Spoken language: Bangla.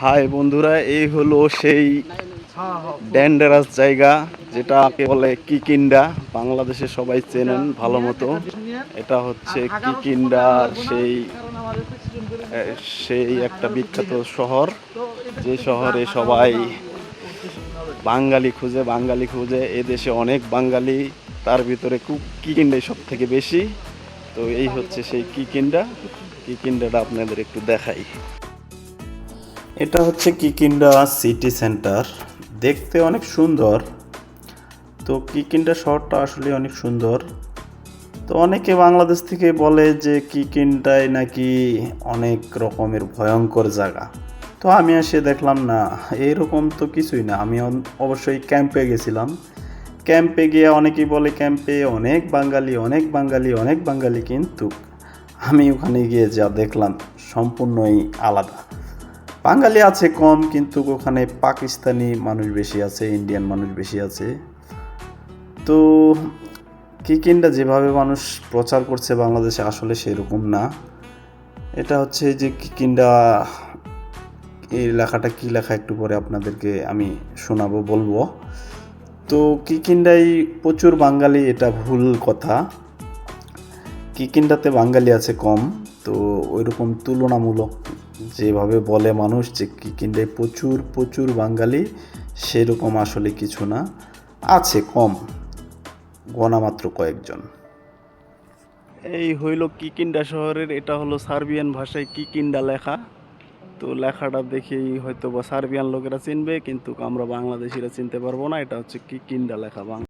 হাই বন্ধুরা, এই হলো সেই ডেন্ডারাস জায়গা যেটাকে বলে কিকিন্ডা। বাংলাদেশে সবাই চেনেন ভালো মতো এটা হচ্ছে কিকিন্ডার সেই সেই একটা বিখ্যাত শহর, যে শহরে সবাই বাঙালি খুঁজে বাঙালি খুঁজে। এ দেশে অনেক বাঙালি, তার ভিতরে কিকিন্ডাই সব থেকে বেশি। তো এই হচ্ছে সেই কিকিন্ডা। কিকিন্ডাটা আপনাদের একটু দেখাই। এটা হচ্ছে কিকিন্ডা সিটি সেন্টার। দেখতে অনেক সুন্দর। তো কিকিন্ডা শহরটা আসলে অনেক সুন্দর। তো অনেকে বাংলাদেশ থেকে বলে যে কিকিন্ডায় নাকি অনেক রকমের ভয়ঙ্কর জায়গা। তো আমি এসে দেখলাম না, এরকম তো কিছুই না। আমি অবশ্যই ক্যাম্পে গেছিলাম। ক্যাম্পে গিয়ে অনেকেই বলে ক্যাম্পে অনেক বাঙালি অনেক বাঙালি অনেক বাঙালি কিন্তু আমি ওখানে গিয়ে যা দেখলাম সম্পূর্ণই আলাদা। বাঙালি আছে কম, কিন্তু ওখানে পাকিস্তানি মানুষ বেশি আছে ইন্ডিয়ান মানুষ বেশি আছে। তো কিকিনটা যেভাবে মানুষ প্রচার করছে বাংলাদেশে আসলে সেরকম না। এটা হচ্ছে যে কিকিনটা এই লেখাটা কী লেখা একটু পরে আপনাদেরকে আমি শোনাবো, বলব। তো কিকিন্ডাই প্রচুর বাঙালি, এটা ভুল কথা। কিকিন্ডাতে বাঙালি আছে কম, তো ওইরকম তুলনামূলক যেভাবে বলে মানুষ যে কিকিন্ডায় প্রচুর প্রচুর বাঙালি, সেরকম আসলে কিছু না। আছে কম গণামাত্র কয়েকজন। এই হইল কিকিন্ডা শহরের, এটা হলো সার্বিয়ান ভাষায় কিকিন্ডা লেখা। তো লেখাটা দেখেই হয়তো বা সার্বিয়ান লোকেরা চিনবে, কিন্তু আমরা বাংলাদেশিরা চিনতে পারব না, এটা হচ্ছে কিকিন্ডা লেখা বাং